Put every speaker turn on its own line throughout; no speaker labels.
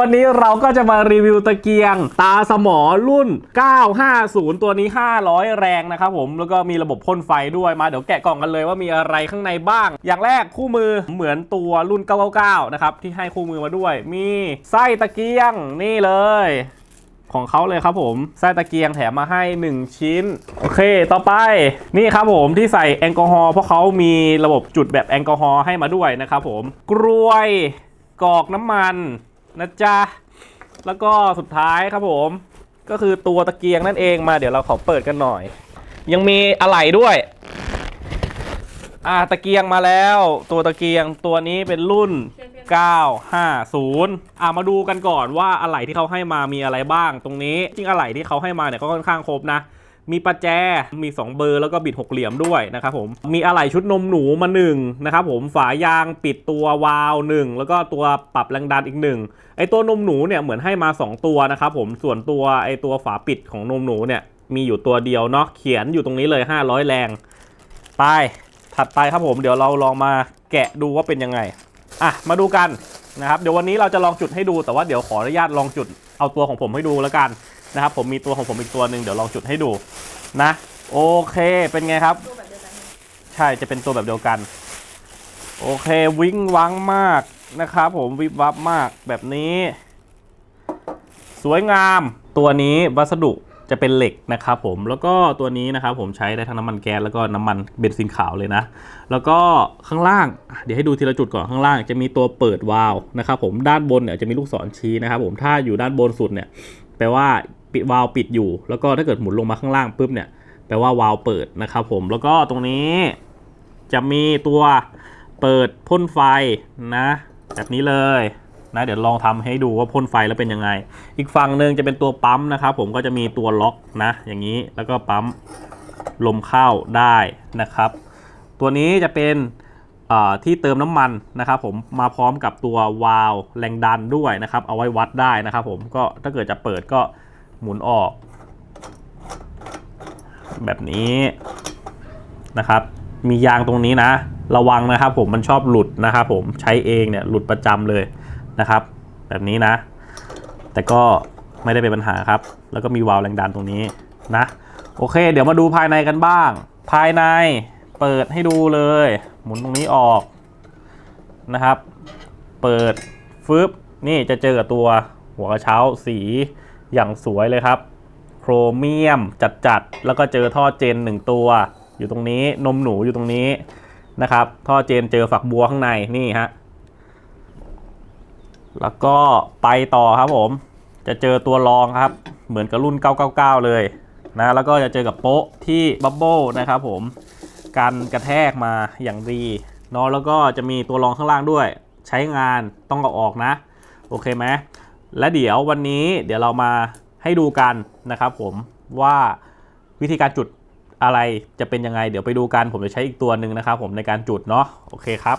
วันนี้เราก็จะมารีวิวตะเกียง ตาสมอรุ่น 950 ตัวนี้ 500 แรงนะครับผม แล้วก็มีระบบพ่นไฟด้วยมาเดี๋ยวแกะกล่องกันเลยว่ามีอะไรข้างในบ้าง อย่างแรกคู่มือเหมือนตัวรุ่น 999 นะครับ ที่ให้คู่มือมาด้วย มีไส้ตะเกียงนี่เลย ของเขาเลยครับผมไส้ตะเกียงแถมมาให้ 1 ชิ้น โอเค ต่อไปนี่ครับผมที่ใส่แอลกอฮอล์เพราะเขามีระบบจุดแบบแอลกอฮอล์ให้มาด้วยนะครับผมกรวยกอกน้ำมัน นะจ๊ะ แล้วก็สุดท้ายครับผม ก็คือตัวตะเกียงนั่นเองมาเดี๋ยวเราขอเปิดกันหน่อย ยังมีอะไหล่ด้วยอ่าตะเกียงมาแล้วตัวตะเกียงตัวนี้เป็นรุ่น 950 อ่ามาดูกันก่อนว่าอะไหล่ที่เขาให้มามีอะไรบ้างตรงนี้ จริงอะไหล่ที่เขาให้มาเนี่ยก็ค่อนข้างครบนะ มีประแจ มี 2 เบอร์แล้วก็บิดหกเหลี่ยมด้วยนะครับผม มีอะไหล่ชุดนมหนูมา1นะครับผมฝายางปิดตัววาล์ว1แล้วก็ตัวปรับแรงดันอีก1ไอตัวนมหนูเนี่ยเหมือนให้มา 2 ตัวนะครับผมส่วนตัวไอตัวฝาปิดของนมหนูเนี่ยมีอยู่ตัวเดียวเนาะเขียนอยู่ตรงนี้เลย 500 แรงไปถัดไปครับผมเดี๋ยวเราลองมาแกะดูว่าเป็นยังไงอะมาดูกันนะครับเดี๋ยววันนี้เราจะลองจุดให้ดูแต่ว่าเดี๋ยวขออนุญาตลองจุดเอาตัวของผมให้ดูแล้วกัน นะครับผมมีตัวของผมอีกตัวหนึ่งเดี๋ยวลองจุดให้ดูนะ โอเคเป็นไงครับ
ตัวแบบเดียวกัน
ใช่จะเป็นตัวแบบเดียวกัน โอเควิ้งวังมากนะครับผมวิบวับมากแบบนี้ สวยงามตัวนี้วัสดุจะเป็นเหล็กนะครับผมแล้วก็ตัวนี้นะครับผมใช้ได้ทั้งน้ำมันแก๊สแล้วก็น้ำมันเบนซินขาวเลยนะ แล้วก็ข้างล่าง เดี๋ยวให้ดูทีละจุดก่อนข้างล่างจะมีตัวเปิดวาล์วนะครับผมด้านบนเนี่ยจะมีลูกศรชี้นะครับผมถ้าอยู่ด้านบนสุดเนี่ยแปลว่า ปิดวาล์วปิดอยู่ แล้วก็ถ้าเกิดหมุนลงมาข้างล่างปุ๊บเนี่ยแปลว่าวาล์วเปิดนะครับผมแล้วก็ตรงนี้จะมีตัวเปิดพ่นไฟนะ แบบนี้เลยนะเดี๋ยวลองทำให้ดูว่าพ่นไฟแล้วเป็นยังไง อีกฝั่งหนึ่งจะเป็นตัวปั๊มนะครับผมก็จะมีตัวล็อกนะ อย่างนี้แล้วก็ปั๊มลมเข้าได้นะครับ ตัวนี้จะเป็นที่เติมน้ำมันนะครับผมมาพร้อมกับตัววาล์วแรงดันด้วยนะครับ เอาไว้วัดได้นะครับผมก็ถ้าเกิดจะเปิดก็ หมุนออก แบบนี้นะครับ มียางตรงนี้นะ ระวังนะครับผมมันชอบหลุดนะครับผมใช้เองเนี่ยหลุดประจำเลยนะครับ แบบนี้นะ แต่ก็ไม่ได้เป็นปัญหาครับ แล้วก็มีวาล์วแรงดันตรงนี้นะ โอเค เดี๋ยวมาดูภายในกันบ้าง ภายในเปิดให้ดูเลย หมุนตรงนี้ออกนะครับ เปิดฟึบนี่จะเจอกับตัวหัวกระเช้าสี อย่างสวยเลยครับ โครเมียมจัดๆ แล้วก็เจอท่อเจนหนึ่งตัว อยู่ตรงนี้นมหนูอยู่ตรงนี้นะครับ ท่อเจนเจอฝักบัวข้างในนี่ฮะแล้วก็ไปต่อครับผม จะเจอตัวรองครับ เหมือนกับรุ่น 999 เลยนะแล้วก็จะเจอกับโป๊ะที่บับเบิลนะครับผมการกระแทกมาอย่างดีเนาะแล้วก็จะมีตัวรองข้างล่างด้วย ใช้งานต้องเอาออกนะ โอเคไหม และเดี๋ยววันนี้เดี๋ยวเรามาให้ดูกันนะครับผมว่าวิธีการจุดอะไรจะเป็นยังไง เดี๋ยวไปดูกันผมจะใช้อีกตัวหนึ่งนะครับผมในการจุดเนาะโอเคครับ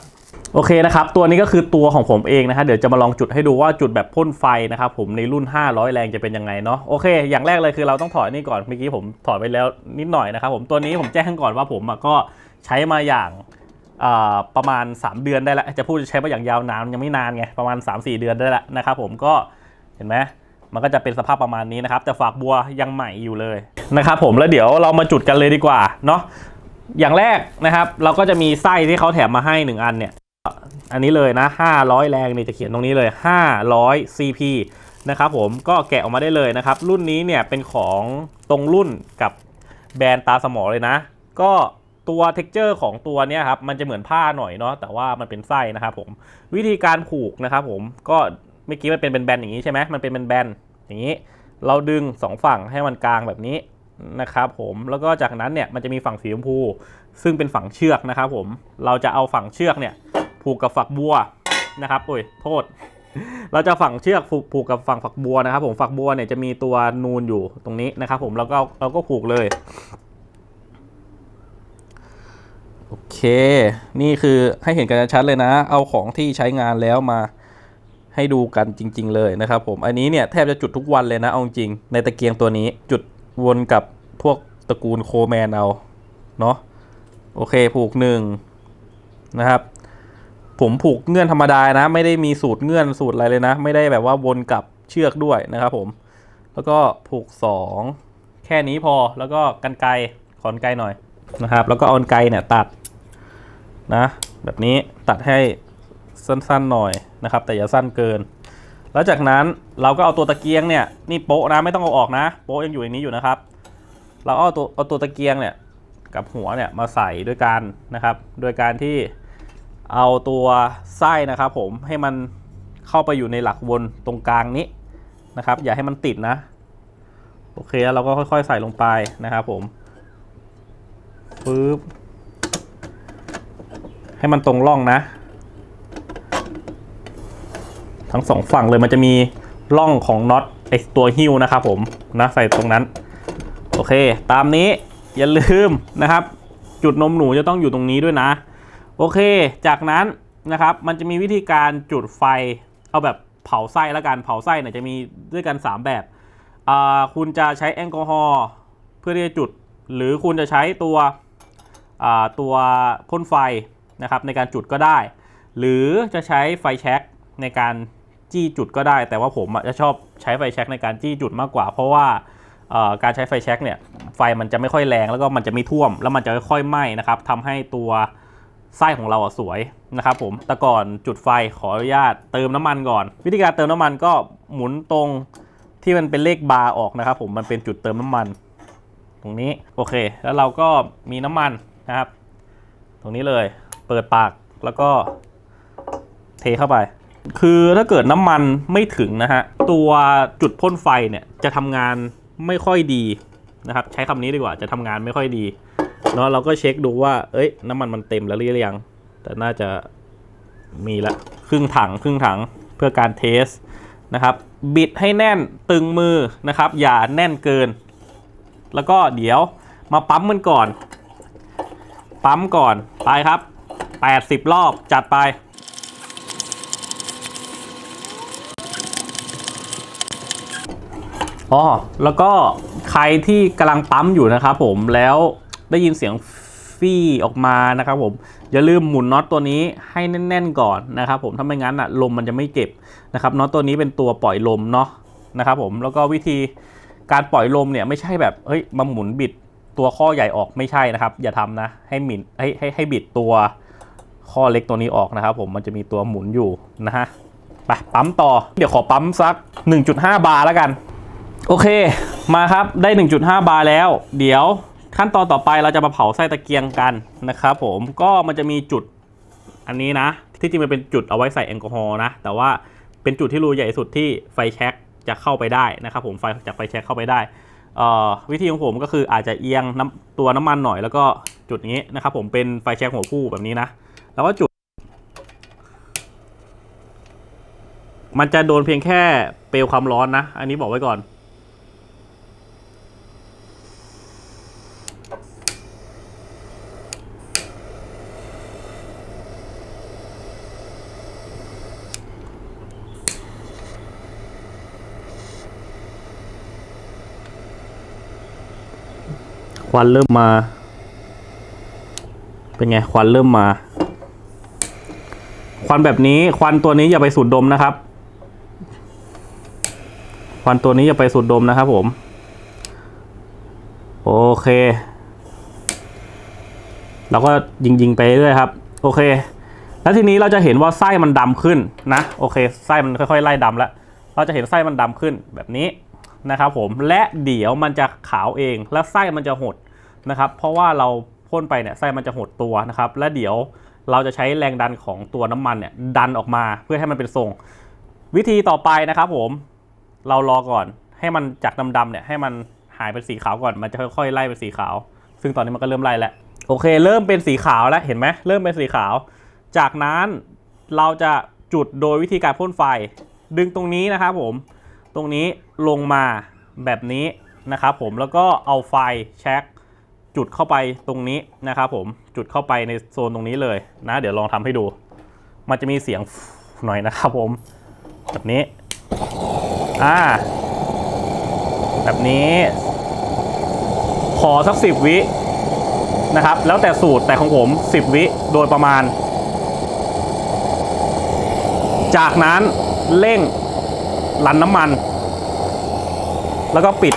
โอเคนะครับตัวนี้ก็คือตัวของผมเองนะฮะเดี๋ยวจะมาลองจุดให้ดูว่าจุดแบบพ่นไฟนะครับผมในรุ่น 500 แรงจะเป็นยังไงเนาะโอเค อย่างแรกเลยคือเราต้องถอดนี่ก่อนเมื่อกี้ผมถอดไปแล้วนิดหน่อยนะครับผมตัวนี้ผมแจ้งก่อนว่าผมก็ใช้มาอย่างประมาณ 3 เดือนได้แล้วจะพูดใช้มาอย่างยาวนานยังไม่นานไงประมาณ 3-4 เดือนได้แล้วนะครับผมก็ เห็นไหมมันก็จะเป็นสภาพประมาณนี้นะครับ แต่ฝากบัวยังใหม่อยู่เลยนะครับผมแล้วเดี๋ยวเรามาจุดกันเลยดีกว่าเนาะอย่างแรกนะครับ เราก็จะมีไส้ที่เขาแถมมาให้หนึ่งอันเนี่ย อันนี้เลยนะ 500 แรงนี่จะเขียนตรงนี้เลย 500 CP นะครับผมก็แกะออกมาได้เลยนะครับ รุ่นนี้เนี่ยเป็นของตรงรุ่นกับแบรนด์ตาสมอเลยนะ ก็ตัวเท็กเจอร์ของตัวเนี้ยครับมันจะเหมือนผ้าหน่อยเนาะแต่ว่ามันเป็นไส้นะครับผมวิธีการผูกนะครับผมก็ เมื่อกี้มันเป็นแบนๆอย่างนี้ใช่ไหมมันเป็นแบนๆอย่างนี้ เราดึงสองฝั่งให้มันกลางแบบนี้นะครับผมแล้วก็จากนั้นเนี่ยมันจะมีฝั่งสีชมพู ซึ่งเป็นฝั่งเชือกนะครับผมเราจะเอาฝั่งเชือกเนี่ยผูกกับฝักบัวนะครับโอ้ยโทษ เราจะฝั่งเชือกผูกผูกกับฝั่งฝักบัวนะครับ ผมฝักบัวเนี่ยจะมีตัวนูนอยู่ตรงนี้นะครับ ผมแล้วก็เราก็ผูกเลยโอเค นี่คือให้เห็นกันชัดเลยนะ เอาของที่ใช้งานแล้วมา ให้ดูกันจริง ๆ เลยนะครับผมอันนี้เนี่ยแทบจะจุดทุกวันเลยนะเอาจริงในตะเกียงตัวนี้จุดวนกับพวกตระกูลโคแมนเอาเนาะโอเคผูกหนึ่งนะครับ ผมผูกเงื่อนธรรมดานะ ไม่ได้มีสูตรเงื่อนสูตรอะไรเลยนะ ไม่ได้แบบว่าวนกับเชือกด้วยนะครับผม แล้วก็ผูก 2 แค่นี้พอแล้วก็กันไกรขอนไกรหน่อยนะครับ แล้วก็เอากันไกรเนี่ยตัดนะ แบบนี้ตัดให้ สั้นๆหน่อยนะครับ แต่อย่าสั้นเกิน แล้วจากนั้นเราก็เอาตัวตะเกียงเนี่ยนี่โป๊ะนะไม่ต้องเอาออกนะโป๊ะยังอยู่ในนี้อยู่นะครับ เราเอาตัวเอาตัวตะเกียงเนี่ยกับหัวเนี่ยมาใส่ด้วยกันนะครับ โดยการที่เอาตัวไส้นะครับ ผมให้มันเข้าไปอยู่ในหลักวนตรงกลางนี้นะครับ อย่าให้มันติดนะโอเคแล้วเราก็ค่อยๆใส่ลงไปนะครับผมปึ๊บให้มันตรงร่องนะ ทั้งสองฝั่งเลยมันจะมีร่องของน็อตไอตัวฮิ้วนะครับผมนะใส่ตรงนั้น โอเค ตามนี้อย่าลืมนะครับ จุดนมหนูจะต้องอยู่ตรงนี้ด้วยนะ โอเค จากนั้นนะครับมันจะมีวิธีการจุดไฟเอาแบบเผาไส้แล้วกันเผาไส้เนี่ยจะมีด้วยกัน 3 แบบอ่าคุณจะใช้แอลกอฮอล์เพื่อที่จะจุด หรือคุณจะใช้ตัวอ่าตัวพ่นไฟนะครับในการจุดก็ได้ หรือจะใช้ไฟแช็กในการ จี้จุดก็ได้ แต่ว่าผมจะชอบใช้ไฟแช็กในการจี้จุดมากกว่า เพราะว่าการใช้ไฟแช็กเนี่ยไฟมันจะไม่ค่อยแรงแล้วก็มันจะไม่ท่วม แล้วมันจะค่อยๆไหม้นะครับทำให้ตัวไส้ของเราสวยนะครับผมแต่ก่อนจุดไฟขออนุญาตเติมน้ำมันก่อน วิธีการเติมน้ำมันก็หมุนตรงที่มันเป็นเลขบาร์ออกนะครับผมมันเป็นจุดเติมน้ำมัน ตรงนี้โอเค แล้วเราก็มีน้ำมันนะครับ ตรงนี้เลยเปิดปากแล้วก็เทเข้าไป คือถ้าเกิดน้ำมันไม่ถึงนะฮะ ตัวจุดพ่นไฟเนี่ยจะทำงานไม่ค่อยดีนะครับ ใช้คำนี้ดีกว่าจะทำงานไม่ค่อยดีเนาะเราก็เช็คดูว่า เอ้ย น้ำมันมันเต็มแล้วหรือยัง แต่น่าจะมีละครึ่งถังครึ่งถังเพื่อการเทสนะครับ บิดให้แน่นตึงมือนะครับ อย่าแน่นเกิน แล้วก็เดี๋ยวมาปั๊มมันก่อน ปั๊มก่อนไปครับ 80 รอบจัดไป อ๋อแล้วก็ใครที่กำลังปั๊มอยู่นะครับผมแล้วได้ยินเสียงฟี่ออกมานะครับผมอย่าลืมหมุนน็อตตัวนี้ให้แน่น ๆ ก่อนนะครับผมถ้าไม่งั้นอะลมมันจะไม่เก็บนะครับน็อตตัวนี้เป็นตัวปล่อยลมเนาะนะครับผมแล้วก็วิธีการปล่อยลมเนี่ยไม่ใช่แบบเฮ้ยมาหมุนบิดตัวข้อใหญ่ออกไม่ใช่นะครับ อย่าทำนะให้หมินให้ให้ให้บิดตัวข้อเล็กตัวนี้ออกนะครับ ผมมันจะมีตัวหมุนอยู่นะฮะไปปั๊มต่อเดี๋ยวขอปั๊มสัก 1.5 บาร์แล้วกัน โอเคมาครับได้ 1.5 บาร์แล้ว เดี๋ยวขั้นตอนต่อไปเราจะมาเผาไส้ตะเกียงกันนะครับผมก็มันจะมีจุดอันนี้นะ ที่จริงมันเป็นจุดเอาไว้ใส่แอลกอฮอล์นะ แต่ว่าเป็นจุดที่รูใหญ่สุดที่ไฟแช็กจะเข้าไปได้นะครับผมไฟจากไฟแช็กเข้าไปได้วิธีของผมก็คืออาจจะเอียงน้ำตัวน้ำมันหน่อยแล้วก็จุดนี้นะครับผมเป็นไฟแช็กหัวผู้แบบนี้นะ แล้วก็จุด มันจะโดนเพียงแค่เปลวความร้อนนะ อันนี้บอกไว้ก่อน ควันเริ่มมา เป็นไง ควันเริ่มมา ควันแบบนี้ ควันตัวนี้อย่าไปสูดดมนะครับ ควันตัวนี้อย่าไปสูดดมนะครับผม โอเค เราก็ยิงยิงๆไปเรื่อยครับ โอเค แล้วทีนี้เราจะเห็นว่าไส้มันดำขึ้นนะ โอเค ไส้มันค่อยๆไล่ดำแล้ว เราจะเห็นไส้มันดำขึ้นแบบนี้นะครับผมและเดี๋ยวมันจะขาวเองและไส้มันจะหด นะครับ เพราะว่าเราพ่นไปเนี่ยไส้มันจะหดตัวนะครับ และเดี๋ยวเราจะใช้แรงดันของตัวน้ำมันเนี่ยดันออกมาเพื่อให้มันเป็นทรง วิธีต่อไปนะครับผมเรารอก่อนให้มันจากดำๆเนี่ยให้มันหายเป็นสีขาวก่อนมันจะค่อยๆไล่เป็นสีขาว ซึ่งตอนนี้มันก็เริ่มไล่แล้วโอเค เริ่มเป็นสีขาวแล้วเห็นไหมเริ่มเป็นสีขาว จากนั้นเราจะจุดโดยวิธีการพ่นไฟ ดึงตรงนี้นะครับผมตรงนี้ลงมาแบบนี้นะครับผมแล้วก็เอาไฟแช็ค จุดเข้าไปตรงนี้นะครับผมจุดเข้าไปในโซนตรงนี้เลยนะ เดี๋ยวลองทำให้ดู มันจะมีเสียงหน่อยนะครับผม แบบนี้อ่าแบบนี้ ขอสักสิบวินะครับ แล้วแต่สูตรแต่ของผม 10 วิโดยประมาณ จากนั้นเร่งรันน้ำมัน แล้วก็ปิด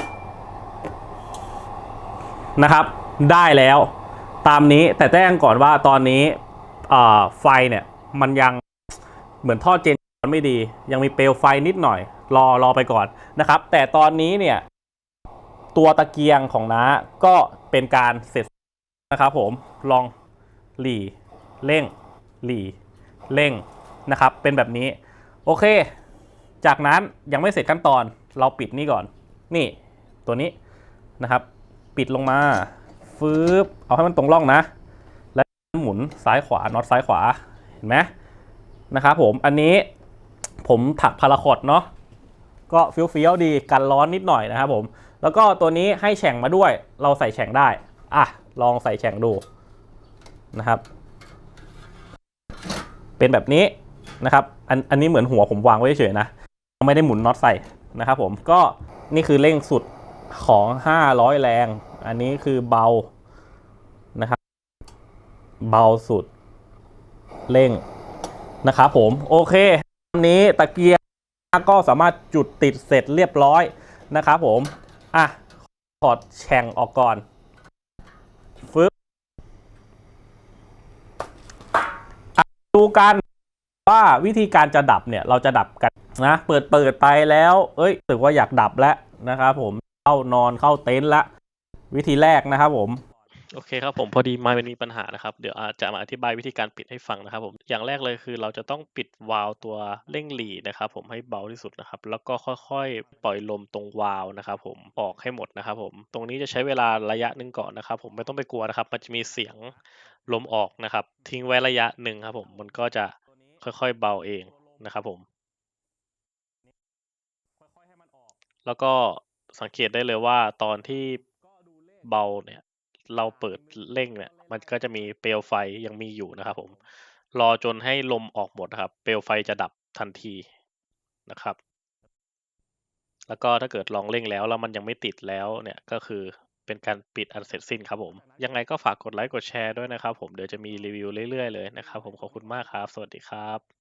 นะครับ ได้แล้ว ตามนี้แต่แจ้งก่อนว่าตอนนี้ไฟเนี่ยมันยังเหมือนท่อเจนมันไม่ดี ยังมีเปลวไฟนิดหน่อย รอรอไปก่อนนะครับ แต่ตอนนี้เนี่ย ตัวตะเกียงของน้าก็เป็นการเสร็จนะครับผมลองหลีเร่งหลีเร่งนะครับ เป็นแบบนี้ โอเค จากนั้นยังไม่เสร็จขั้นตอนเราปิดนี่ก่อน นี่ตัวนี้นะครับ ปิดลงมา ฟืบเอาให้มันตรงร่องนะ แล้วหมุนซ้ายขวาน็อตซ้ายขวาเห็นไหมนะครับผมอันนี้ผมถักพาราคอดเนาะก็เฟี้ยวๆดีกันร้อนนิดหน่อยนะครับผมแล้วก็ตัวนี้ให้แฉ่งมาด้วย เราใส่แฉ่งได้อะลองใส่แฉ่งดูนะครับ เป็นแบบนี้นะครับ อันอันนี้เหมือนหัวผมวางไว้เฉยนะ ไม่ได้หมุนน็อตใส่นะครับผมก็นี่คือเร่งสุดของ 500 แรง อันนี้คือเบานะครับ เบาสุด เร่งนะครับผม โอเคอันนี้ตะเกียงก็สามารถจุดติดเสร็จเรียบร้อยนะครับผม อะถอดแฉ่งออกก่อนฟึบอะดูกันว่าวิธีการจะดับเนี่ยเราจะดับกันนะ เปิดเปิดไปแล้ว เอ้ยรู้สึกว่าอยากดับแล้วนะครับผมเข้านอนเข้าเต็นท์ละ วิธีแรกนะครับผม
โอเคครับผมพอดีไมค์มันมีปัญหานะครับ เดี๋ยวอาจจะมาอธิบายวิธีการปิดให้ฟังนะครับผมอย่างแรกเลยคือเราจะต้องปิดวาล์วตัวเร่งหลีนะครับ ผมให้เบาที่สุดนะครับ แล้วก็ค่อยๆ ปล่อยลมตรงวาล์วนะครับผมออกให้หมดนะครับ ผมตรงนี้จะใช้เวลาระยะหนึ่งก่อนนะครับ ผมไม่ต้องไปกลัวนะครับ มันจะมีเสียงลมออกนะครับ ทิ้งไว้ระยะหนึ่งครับ ผมมันก็จะค่อยๆเบาเองนะครับ ผม แล้วก็สังเกตได้เลยว่าตอนที่ เบาเนี่ยเราเปิดเร่งเนี่ยมันก็จะมีเปลวไฟยังมีอยู่นะครับผม รอจนให้ลมออกหมดนะครับ เปลวไฟจะดับทันทีนะครับ แล้วก็ถ้าเกิดลองเร่งแล้วแล้วมันยังไม่ติดแล้วเนี่ยก็คือเป็นการปิดอันเสร็จสิ้นครับผม ยังไงก็ฝากกดไลค์กดแชร์ด้วยนะครับผมเดี๋ยวจะมีรีวิวเรื่อยๆเลยนะครับผมขอบคุณมากครับ สวัสดีครับ